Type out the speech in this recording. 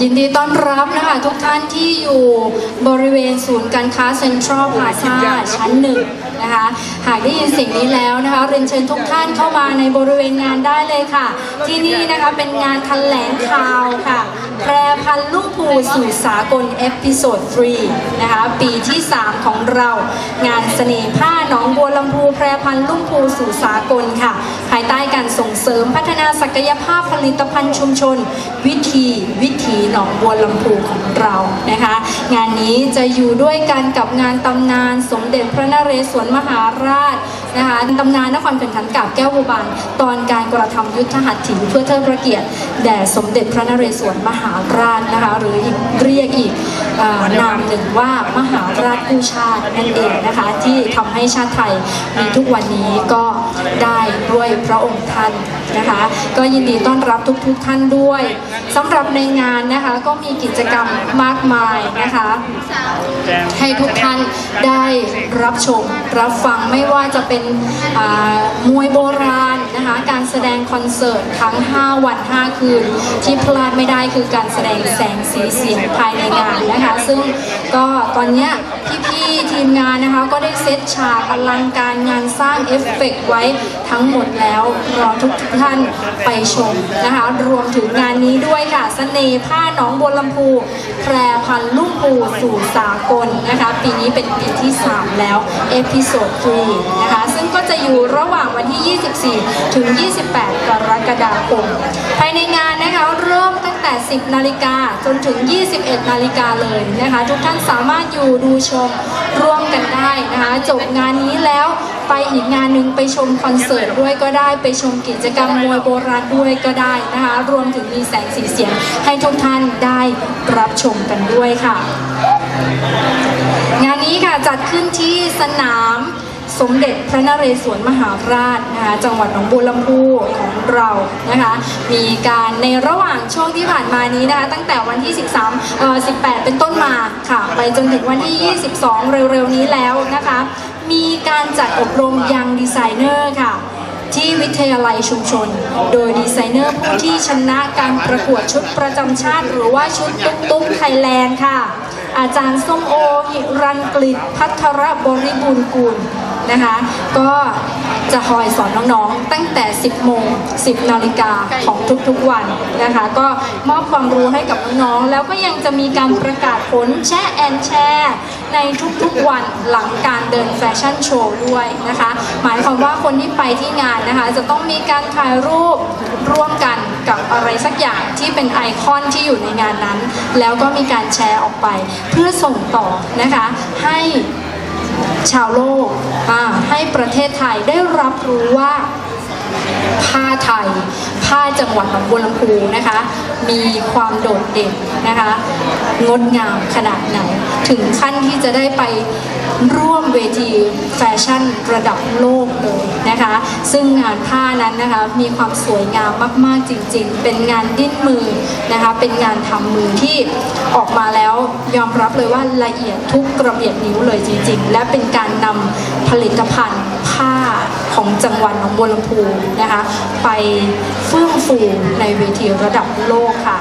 ยินดีต้อนรับนะคะทุกท่านที่อยู่บริเวณศูนย์การค้าเซ็นทรัลพลาซ่าชั้นหนึ่ง นะคะ หากได้ยินเสียงนี้แล้วนะคะเรียนเชิญทุกท่านเข้ามาในบริเวณงานได้เลยค่ะ ที่นี่นะคะเป็นงานแถลงข่าวค่ะ แพรพันลูกภูสู่สากลเอพิโซด3นะคะ ปีที่ 3 ของเรา งานเสน่ห์ผ้าหนองบัวลำพูแพรพันลูกภูสู่สากลค่ะ ภายใต้การส่งเสริมพัฒนาศักยภาพผลิตภัณฑ์ชุมชน วิธีวิถีหนองบัวลำพูของเรานะคะ งานนี้จะอยู่ด้วยกันกับงานตำนานสมเด็จพระนเรศวรมหาราช นะคะตำนานนครแข่งขันกาบแก้วบัวบานตอนการกระทำยุทธหัตถีเพื่อเทิดพระเกียรติแด่สมเด็จพระนเรศวรมหาราชนะคะหรืออีกเรียกอีกเอ่อนามหนึ่งว่ามหาราชกู้ชาตินั่นเองนะคะที่ทำให้ชาติไทยมีทุกวันนี้ก็ได้ด้วยพระองค์ท่านนะคะก็ยินดีต้อนรับทุกๆท่านด้วยสำหรับในงานนะคะก็มีกิจกรรมมากมายนะคะให้ทุกท่านได้รับชมรับฟังไม่ว่าจะเป็นอ่ามวยโบราณนะคะ การแสดงคอนเสิร์ตทั้ง 5 วัน 5 คืน ที่พลาดไม่ได้คือการแสดงแสงสีเสียงภายในงานนะคะ ซึ่งก็ตอนเนี้ย พี่ๆทีมงานนะคะ ก็ได้เซตฉากอลังการงานสร้างเอฟเฟกต์ไว้ทั้งหมดแล้ว รอทุกท่านไปชมนะคะ รวมถึงงานนี้ด้วยค่ะสเสน่ห์ผ้าหนองบัวลำพู แพรพันลุ่มปูสู่สากลนะคะ ปีนี้เป็นปีที่ 3 แล้ว เอพิโซด3นะคะ ซึ่งก็จะอยู่ระหว่างวันที่ 24 ถึง 28 กรกฎาคมภายในงานนะคะเริ่มตั้งแต่ 10 นาฬิกาจนถึง 21 นาฬิกาเลยนะคะ ทุกท่านสามารถอยู่ดูชมร่วมกันได้นะคะจบงานนี้แล้วไปอีกงานหนึ่งไปชมคอนเสิร์ตด้วยก็ได้ ไปชมกิจกรรมมวยโบราณด้วยก็ได้นะคะ รวมถึงมีแสงสีเสียงให้ทุกท่านได้รับชมกันด้วยค่ะ งานนี้ค่ะจัดขึ้นที่สนาม สมเด็จพระนเรศวรมหาราชนะคะจังหวัดหนองบัวลำพูของเรานะคะ มีการในระหว่างช่วงที่ผ่านมานี้นะคะตั้งแต่วันที่ 13เอ่อ18 เป็นต้นมาค่ะ ไปจนถึงวันที่ 22 เร็วๆนี้แล้วนะคะ มีการจัดอบรมยังดีไซเนอร์ค่ะที่วิทยาลัยชุมชน โดยดีไซเนอร์ผู้ที่ชนะการประกวดชุดประจำชาติ หรือว่าชุดตุ๊กตุ๊กไทยแลนด์ค่ะ อาจารย์ส้มโอหิรันกฤษพัทรบริบูรณ์กุล นะคะ ก็จะคอยสอนน้องๆ ตั้งแต่ 10 โมง 10 นาฬิกาของทุกๆวันนะคะ ก็มอบความรู้ให้กับน้องๆ แล้วก็ยังจะมีการประกาศผลแช่แอนแชร์ในทุกๆวันหลังการเดินแฟชั่นโชว์ด้วยนะคะ หมายความว่าคนที่ไปที่งานนะคะ จะต้องมีการถ่ายรูปร่วมกันกับอะไรสักอย่างที่เป็นไอคอนที่อยู่ในงานนั้น แล้วก็มีการแชร์ออกไป เพื่อส่งต่อนะคะให้ ชาวโลกให้ประเทศไทยได้รับรู้ว่าผ้าไทย ผ้าจังหวัดหนองบัวลำพูนะคะ มีความโดดเด่นนะคะ งดงามขนาดไหน ถึงขั้นที่จะได้ไปร่วมเวทีแฟชั่นระดับโลกเลย ซึ่งงานผ้านั้นนะคะมีความสวยงามมากๆจริง ๆ เป็นงานดิ้นมือนะคะเป็นงานทำมือที่ออกมาแล้วยอมรับเลยว่าละเอียดทุกกระเบียดนิ้วเลยจริง ๆ และเป็นการนำผลิตภัณฑ์ผ้าของจังหวัดหนองบัวลำพูนะคะไปเฟื่องฟูในเวทีระดับโลกค่ะ